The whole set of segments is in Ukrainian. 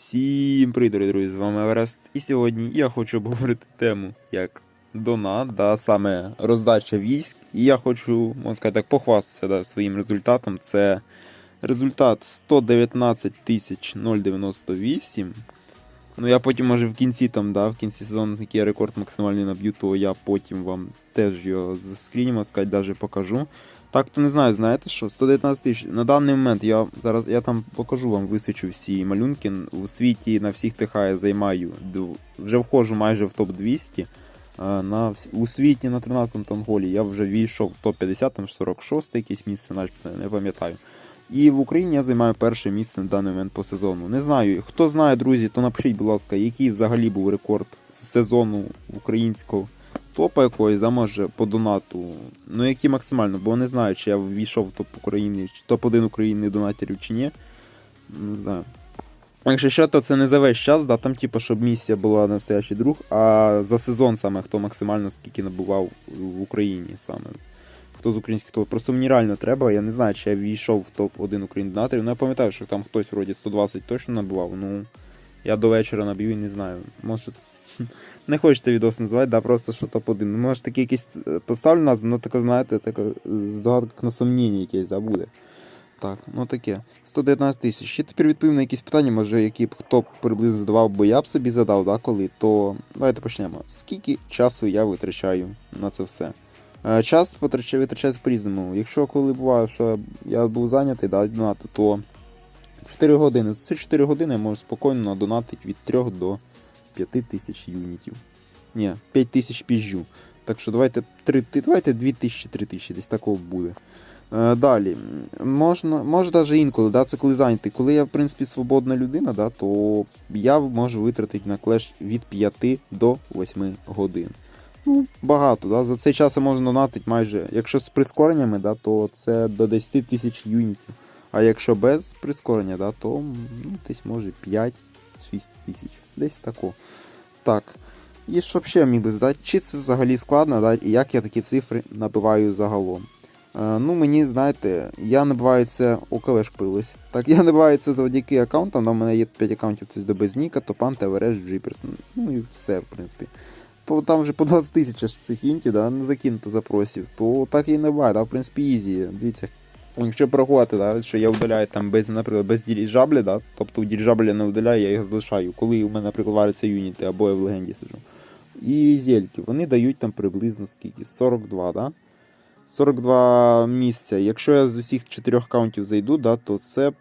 Всім привіт, друзі, з вами Еверест. І сьогодні я хочу обговорити тему як донат, да, саме роздача військ. І я хочу, можна сказати, так, похвастатися да, своїм результатом. Це результат 119 тисяч 098. Ну, я потім, може, в кінці там, да, в кінці сезону, який я рекорд максимальний наб'ю, то я потім вам теж його заскріню, сказати, навіть покажу. Так, то не знаю, знаєте що? 119 тисяч. На даний момент я зараз я там покажу вам, висвічу всі малюнки. У світі на всіх ТХ я займаю. Вже входжу майже в топ-200. На, у світі на 13-му танголі я вже війшов в топ-50, там 46 якесь місце, начебто, не пам'ятаю. І в Україні я займаю перше місце на даний момент по сезону. Не знаю. Хто знає, друзі, то напишіть, будь ласка, який взагалі був рекорд сезону українського топа якогось, да, може, по донату. Ну, які максимально, бо не знаю, чи я ввійшов в топ України, чи топ-1 України донатерів чи ні. Не знаю. Якщо що, то це не за весь час, да, там, типу, щоб місія була настоящий друг, а за сезон саме хто максимально скільки набував в Україні саме. Хто з українських топ. Просто мені реально треба, я не знаю, чи я ввійшов в топ-1 України донаторів. Ну я пам'ятаю, що там хтось вроді 120 точно набував. Ну, я до вечора наб'ю і не знаю. Може, не хочете відос називати, да, просто що топ-1. Ну, може такі якісь е, поставлю назву, ну таке, знаєте, таке здогадка на сумніння якесь, да. Так, ну таке. 119 тисяч. Ще тепер відповім на якісь питання, може, які б хто приблизно задавав, бо я б собі задав, да, коли, то давайте почнемо. Скільки часу я витрачаю на це все? Е, Час витрачається по-різному. Якщо коли буває, що я був зайнятий, да, донату, то 4 години. За ці 4 години я можу спокійно надонатити від 3 до 5 тисяч юнітів. Ні, 5 тисяч піжджу. Так що давайте 3, давайте 2 тисячі, 3 тисячі, десь такого буде. Е, далі. Можна, може навіть інколи, да, це коли зайнятий. Коли я, в принципі, свободна людина, да, то я можу витратити на клеш від 5 до 8 годин. Ну, багато, да. За цей час можу донатити майже. Якщо з прискореннями, да, то це до 10 тисяч юнітів. А якщо без прискорення, да, то ну, десь може 5-6 тисяч. Десь тако. Так. І щоб ще міг би задати, чи це взагалі складно, да, і як я такі цифри набиваю загалом. Е, ну, мені, знаєте, я набиваю це ОКВ ж пилось. Так, я набиваю це завдяки аккаунтам, да, у мене є 5 аккаунтів, це до Безніка, Топан, ТВРС, Джиперс. Ну і все, в принципі. По, там вже по 20 тисяч цих інтів, да, не закинуто запросів, то так і не буває, да, в принципі, ізі. Дивіться, Якщо порахувати, да, що я удаляю там без, наприклад, без діріжаблі, да, тобто у діріжаблі не удаляю, я їх залишаю, коли у мене, наприклад, юніти або я в легенді сиджу. І зельки, вони дають там приблизно скільки? 42, да? 42 місця. Якщо я з усіх чотирьох каунтів зайду, да, то це, в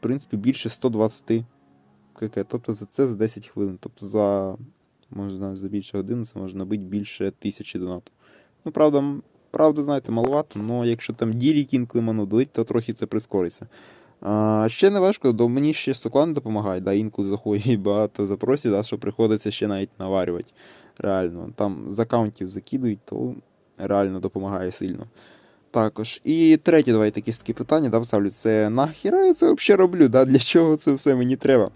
принципі, більше 120 КК. Тобто за це за 10 хвилин. Тобто за, можна за більше години це можна набити більше тисячі донату. Ну, правда, правда, знаєте, маловато, але якщо там дірі кінклиману долить, то трохи це прискориться. А, ще не важко, до мені ще соклан допомагає, да, інколи заходять багато запросів, да, що приходиться ще навіть наварювати. Реально. Там з аккаунтів закидують, то реально допомагає сильно. Також. І третє, давайте якісь такі питання, да, вставлю. Це нахіра я це взагалі роблю? Да? Для чого це все мені треба?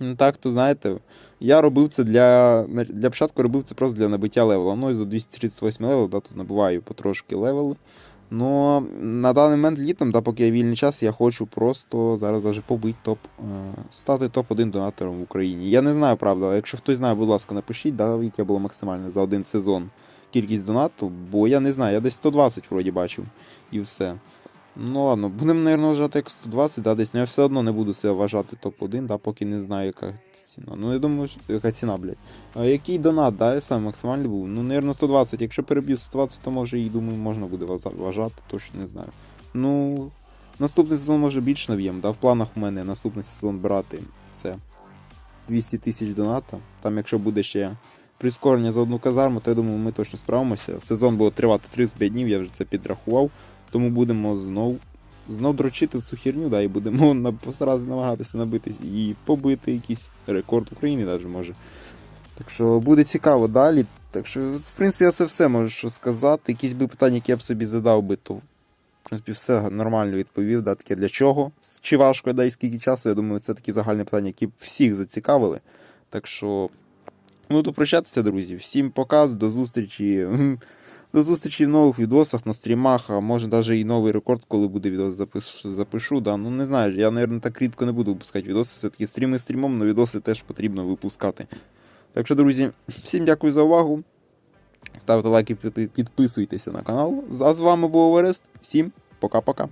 Ну так, то знаєте, я робив це для. Для початку робив це просто для набиття левела. Ну, і до 238 левел, да, тут набиваю потрошки левел. Ну, на даний момент літом, да, поки є вільний час, я хочу просто зараз даже побити топ, е, стати топ-1 донатором в Україні. Я не знаю, правда, якщо хтось знає, будь ласка, напишіть, да, яке було максимальне за один сезон кількість донату, бо я не знаю, я десь 120 вроді бачив і все. Ну ладно, будемо, мабуть, вважати як 120, да, десь, але я все одно не буду себе вважати топ-1, да, поки не знаю, яка ціна. Ну, я думаю, що яка ціна, блядь. Який донат, да, я сам максимальний був? Ну, мабуть, 120. Якщо переб'ю 120, то може і думаю, можна буде вважати, точно не знаю. Ну, наступний сезон може більше наб'ємо, да, в планах у мене наступний сезон брати це 200 тисяч доната. Там, якщо буде ще прискорення за одну казарму, то я думаю, ми точно справимося. Сезон буде тривати 35 днів, я вже це підрахував. Тому будемо знов, знов дрочити в цю херню, да, і будемо на, постаратися намагатися набитись і побити якийсь рекорд України, навіть може. Так що буде цікаво далі. Так що, в принципі, я це все можу що сказати. Якісь би питання, які я б собі задав би, то в принципі все нормально відповів. Да, таке для чого? Чи важко, да, і скільки часу, я думаю, це такі загальні питання, які б всіх зацікавили. Так що, ну, то прощатися, друзі. Всім показ, до зустрічі До зустрічі в нових відосах на стрімах, а може навіть і новий рекорд, коли буде відос запишу, запишу. Да. Ну не знаю, я, мабуть, так рідко не буду випускати відоси. Все-таки стріми стрімом, але відоси теж потрібно випускати. Так що, друзі, всім дякую за увагу. Ставте лайки, підпи- підписуйтеся на канал. А з вами був Орест. Всім пока-пока.